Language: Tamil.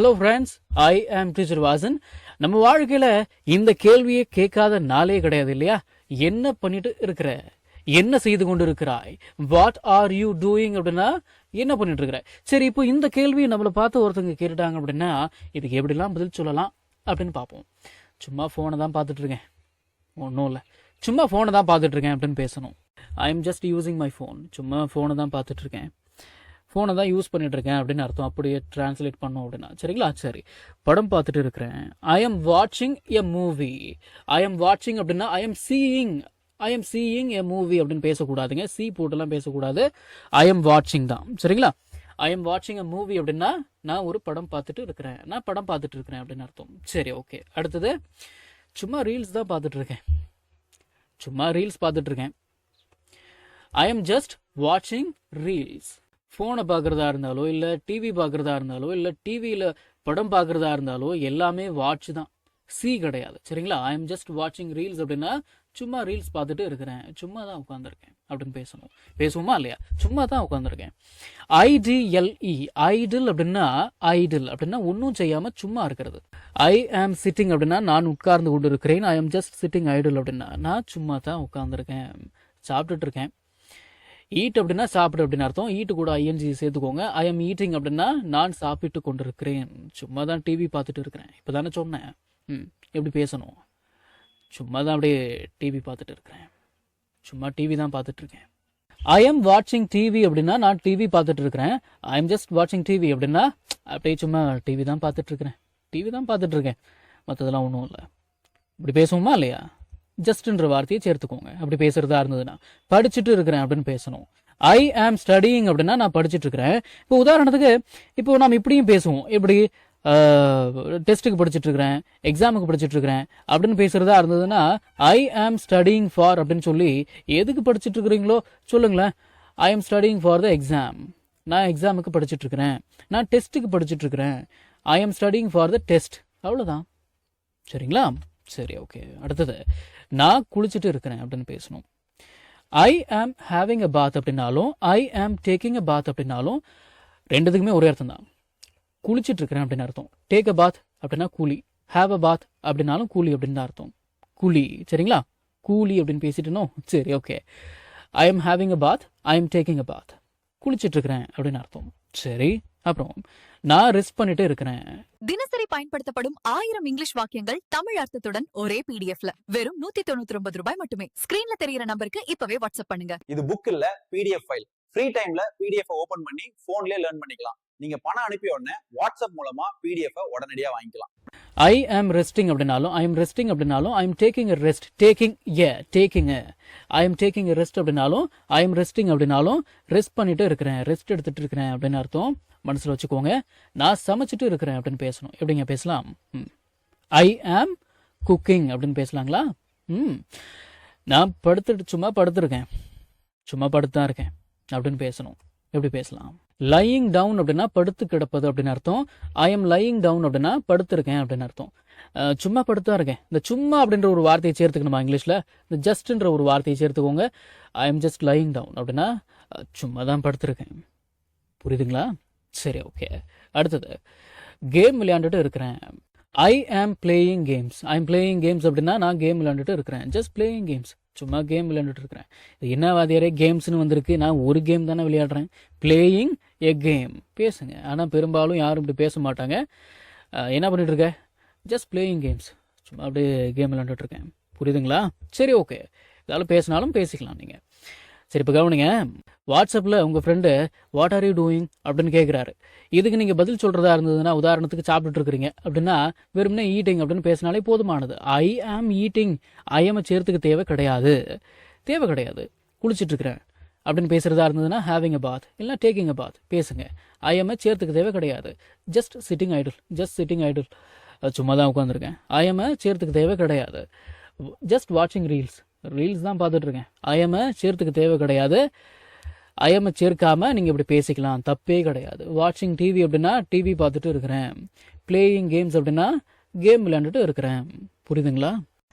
ஹலோ ஃப்ரெண்ட்ஸ் ஐ ஆம் டீச்சர் வாசன் நம்ம வாழ்க்கையில இந்த கேள்வியை கேட்காத நாளே கிடையாது இல்லையா? என்ன பண்ணிட்டு இருக்கிற? என்ன செய்து கொண்டு இருக்கிறாய் வாட் ஆர் யூ டூயிங் அப்படின்னா என்ன பண்ணிட்டு இருக்கிற? சரி இப்போ இந்த கேள்வியை நம்மளை பார்த்து ஒருத்தவங்க கேட்டுட்டாங்க அப்படின்னா இதுக்கு எப்படிலாம் பதில் சொல்லலாம் அப்படின்னு பார்ப்போம். சும்மா ஃபோனை தான் பார்த்துட்டு இருக்கேன். ஒன்றும் இல்லை. சும்மா ஃபோனை தான் பார்த்துட்டு இருக்கேன் அப்படின்னு பேசணும். I am just using my phone சும்மா ஃபோனை தான் பார்த்துட்டு இருக்கேன். ஃபோனை தான் யூஸ் பண்ணிட்டு இருக்கேன் அப்படின்னு அர்த்தம். அப்படியே ட்ரான்ஸ்லேட் பண்ணோம் அப்படின்னா. சரிங்களா? சரி. படம் பார்த்துட்டு இருக்கிறேன். ஐ எம் வாட்சிங் எ மூவி ஐ எம் வாட்சிங் அப்படின்னா I am seeing I am seeing a movie அப்படின்னு பேசக்கூடாதுங்க. சி போட்டுலாம் பேசக்கூடாது. ஐ எம் வாட்சிங் தான். சரிங்களா? ஐ எம் வாட்சிங் அ மூவி அப்படின்னா நான் ஒரு படம் பார்த்துட்டு இருக்கிறேன். நான் படம் பார்த்துட்டு இருக்கிறேன் அப்படின்னு அர்த்தம். சரி ஓகே அடுத்தது சும்மா ரீல்ஸ் தான் பார்த்துட்டு இருக்கேன் சும்மா ரீல்ஸ் பார்த்துட்டு இருக்கேன் ஐ எம் ஜஸ்ட் வாட்சிங் ரீல்ஸ் ஃபோனை பார்க்குறதா இருந்தாலோ இல்லை டிவி பார்க்குறதா இருந்தாலோ இல்லை டிவியில் படம் பார்க்குறதா இருந்தாலோ எல்லாமே வாட்ச் தான். சி கிடையாது. சரிங்களா? ஐ எம் ஜஸ்ட் வாட்சிங் ரீல்ஸ் அப்படின்னா சும்மா ரீல்ஸ் பார்த்துட்டு இருக்கிறேன். சும்மா தான் உட்காந்துருக்கேன் அப்படின்னு பேசணும். பேசுவோமா இல்லையா? சும்மா தான் உட்காந்துருக்கேன் ஐடிஎல்இ ஐடில் அப்படின்னா ஐடில் அப்படின்னா ஒன்றும் செய்யாமல் சும்மா இருக்கிறது. ஐ ஆம் சிட்டிங் அப்படின்னா நான் உட்கார்ந்து கொண்டு இருக்கிறேன் ஐ ஆம் ஜஸ்ட் சிட்டிங் ஐடில் அப்படின்னா நான் சும்மா தான் உட்காந்துருக்கேன் சாப்பிட்டுட்டு இருக்கேன். ஈட் அப்படின்னா சாப்பிடு அப்படின்னு அர்த்தம். ஈட்டு கூட ஐஎன்ஜி சேர்த்துக்கோங்க. ஐ எம் ஈட்டிங் அப்படின்னா நான் சாப்பிட்டு கொண்டிருக்கிறேன். சும்மா தான் டிவி பார்த்துட்டு இருக்கிறேன். இப்போ தானே சொன்னேன். ம் எப்படி பேசணும்? சும்மா தான் அப்படியே டிவி பார்த்துட்டு இருக்கிறேன். சும்மா டிவி தான் பார்த்துட்டு இருக்கேன். ஐ எம் வாட்சிங் டிவி அப்படின்னா நான் டிவி பார்த்துட்டு இருக்கிறேன். ஐ எம் ஜஸ்ட் வாட்சிங் டிவி அப்படின்னா அப்படியே சும்மா டிவி தான் பார்த்துட்டு இருக்கிறேன். டிவி தான் பார்த்துட்டு இருக்கேன். மற்றதெல்லாம் ஒன்றும் இல்லை. இப்படி பேசுவோமா இல்லையா? ஜஸ்ட்ன்ற வார்த்தையை சேர்த்துக்கோங்க. அப்படி பேசுறதா இருந்ததுன்னா படிச்சுட்டு இருக்கிறேன் அப்படின்னு பேசணும். ஐ ஆம் ஸ்டடிங் அப்படின்னா நான் படிச்சுட்டு இருக்கிறேன். இப்போ உதாரணத்துக்கு இப்போ நாம் இப்படியும் பேசுவோம். இப்படி டெஸ்ட்டுக்கு படிச்சுட்டு இருக்கிறேன் எக்ஸாமுக்கு படிச்சுட்டு இருக்கிறேன் அப்படின்னு பேசுறதா இருந்ததுன்னா ஐ ஆம் ஸ்டடிங் ஃபார் அப்படின்னு சொல்லி எதுக்கு படிச்சுட்டு இருக்கிறீங்களோ சொல்லுங்களேன். ஐ ஆம் ஸ்டடிங் ஃபார் த எக்ஸாம் நான் எக்ஸாமுக்கு படிச்சுட்டு இருக்கிறேன். நான் டெஸ்ட்டுக்கு படிச்சுட்டு இருக்கிறேன். ஐ ஆம் ஸ்டடிங் ஃபார் த டெஸ்ட் அவ்வளோதான் சரிங்களா? சரி ஓகே அடுத்தது. நான் குளிச்சுட்டு இருக்கிறேன் அப்படின்னு பேசணும். ஐ ஆம் ஹேவிங் அ பாத் அப்படின்னாலும் ஐ ஆம் டேக்கிங் அ பாத் அப்படின்னாலும் ரெண்டுத்துக்குமே ஒரே அர்த்தம் தான். குளிச்சுட்டு இருக்கிறேன் அப்படின்னு அர்த்தம். டேக் அ பாத் அப்படின்னா கூலி. ஹேவ் அ பாத் அப்படின்னாலும் கூலி அப்படின்னு தான் அர்த்தம். கூலி சரிங்களா? கூலி அப்படின்னு பேசிட்டனோ சரி okay I am having a bath I am taking a bath குளிச்சுட்டு இருக்கிறேன் அப்படின்னு அர்த்தம். சரி. அப்புறம் நான் ரெஸ்ட் பண்ணிட்டு இருக்கிறேன். தினசரி பயன்படுத்தப்படும் ஆயிரம் இங்கிலீஷ் வாக்கியங்கள் தமிழ் அர்த்தத்துடன் ஒரே பிடிஎஃப்ல வெறும் நூத்தி தொண்ணூத்தி ஒன்பது ரூபாய் மட்டுமே. ஸ்கிரீன்ல தெரியிற நம்பருக்கு இப்பவே வாட்ஸ்அப் பண்ணுங்க. இது புக் இல்ல பிடிஎஃப் ஃபைல் ஃப்ரீ டைம்ல பிடிஎஃப் ஓபன் பண்ணி போன்லயே லேர்ன் பண்ணிக்கலாம். நீங்க பணம் அனுப்பிய உடனே வாட்ஸ்அப் மூலமா பிடிஎஃப் உடனடியா வாங்கிக்கலாம். ஐ ஆம் ரெஸ்டிங் அப்படின்னாலும் ஐ எம் ரெஸ்டிங் அப்படின்னாலும் I am taking rest taking a taking I am taking rest அப்படின்னாலும் ஐ எம் ரெஸ்டிங் அப்படின்னாலும் ரெஸ்ட் பண்ணிட்டு இருக்கிறேன். ரெஸ்ட் எடுத்துட்டு இருக்கிறேன் அப்படின்னு அர்த்தம். மனசில் வச்சுக்கோங்க. நான் சமைச்சிட்டு இருக்கிறேன் அப்படின்னு பேசணும். எப்படிங்க பேசலாம்? ஐ ஆம் குக்கிங் அப்படின்னு பேசலாங்களா? ம். நான் படுத்துட்டு சும்மா படுத்துருக்கேன். சும்மா படுத்து தான் இருக்கேன் அப்படின்னு பேசணும். எப்படி பேசலாம்? லையிங் டவுன் அப்படின்னா படுத்து கிடப்பது அப்படின்னு அர்த்தம். ஐ எம் லையிங் டவுன் அப்படின்னா படுத்திருக்கேன் அப்படின்னு அர்த்தம். சும்மா படுத்தா இருக்கேன். இந்த சும்மா அப்படின்ற ஒரு வார்த்தையை சேர்த்துக்கணுமா இங்கிலீஷில்? இந்த ஜஸ்ட்ன்ற ஒரு வார்த்தையை சேர்த்துக்கோங்க. I am just lying down அப்படின்னா சும்மா தான் படுத்திருக்கேன். புரியுதுங்களா? சரி ஓகே அடுத்தது கேம் விளையாண்டுட்டு இருக்கிறேன். I am playing games I am playing games அப்படின்னா நான் கேம் விளையாண்டுட்டு இருக்கிறேன். ஜஸ்ட் பிளேயிங் கேம்ஸ் சும்மா கேம் விளையாண்டுட்டு இருக்கிறேன். இது என்ன வாதியாரே கேம்ஸ்னு வந்திருக்கு. நான் ஒரு கேம் தானே விளையாடுறேன். பிளேயிங் எ கேம் பேசுங்க. ஆனால் பெரும்பாலும் யாரும் இப்படி பேச மாட்டாங்க. என்ன பண்ணிட்டு இருக்க? ஜஸ்ட் பிளேயிங் கேம்ஸ் சும்மா அப்படியே கேம் விளையாண்டுட்டு இருக்கேன். புரியுதுங்களா? சரி ஓகே இதால் பேசினாலும் பேசிக்கலாம் நீங்கள் சரி இப்போ கவனிங்க. வாட்ஸ்அப்பில் உங்கள் friend what are you doing அப்படின்னு கேட்குறாரு இதுக்கு நீங்கள் பதில் சொல்கிறதா இருந்ததுன்னா உதாரணத்துக்கு சாப்பிட்டுட்டு இருக்கிறீங்க. அப்படின்னா வெறுமனே ஈட்டிங் அப்படின்னு பேசினாலே போதுமானது. ஐ ஆம் ஈட்டிங் ஐ எம் சேர்த்துக்கு தேவை கிடையாது. தேவை கிடையாது. குளிச்சுட்டு இருக்கிறேன். அப்படின்னு பேசுகிறதா இருந்ததுன்னா ஹேவிங் அ பாத் இல்லை டேக்கிங் அ பாத் பேசுங்க. ஐ எம் சேர்த்துக்கு தேவை கிடையாது. Just sitting idle just sitting idle சும்மா தான் உட்காந்துருக்கேன் ஐ சேர்த்துக்கு தேவை கிடையாது. ஜஸ்ட் வாட்சிங் ரீல்ஸ் ரீல்ஸ் தான் பார்த்துட்ருக்கேன். அயமை சேர்த்துக்கு சேர்த்துக்க தேவை கிடையாது. அயமை சேர்க்காமல் நீங்கள் இப்படி பேசிக்கலாம். தப்பே கிடையாது. வாட்சிங் டிவி அப்படின்னா டிவி பார்த்துட்டு இருக்கிறேன். பிளேயிங் கேம்ஸ் அப்படின்னா கேம் விளையாண்டுட்டு இருக்கிறேன். புரியுதுங்களா?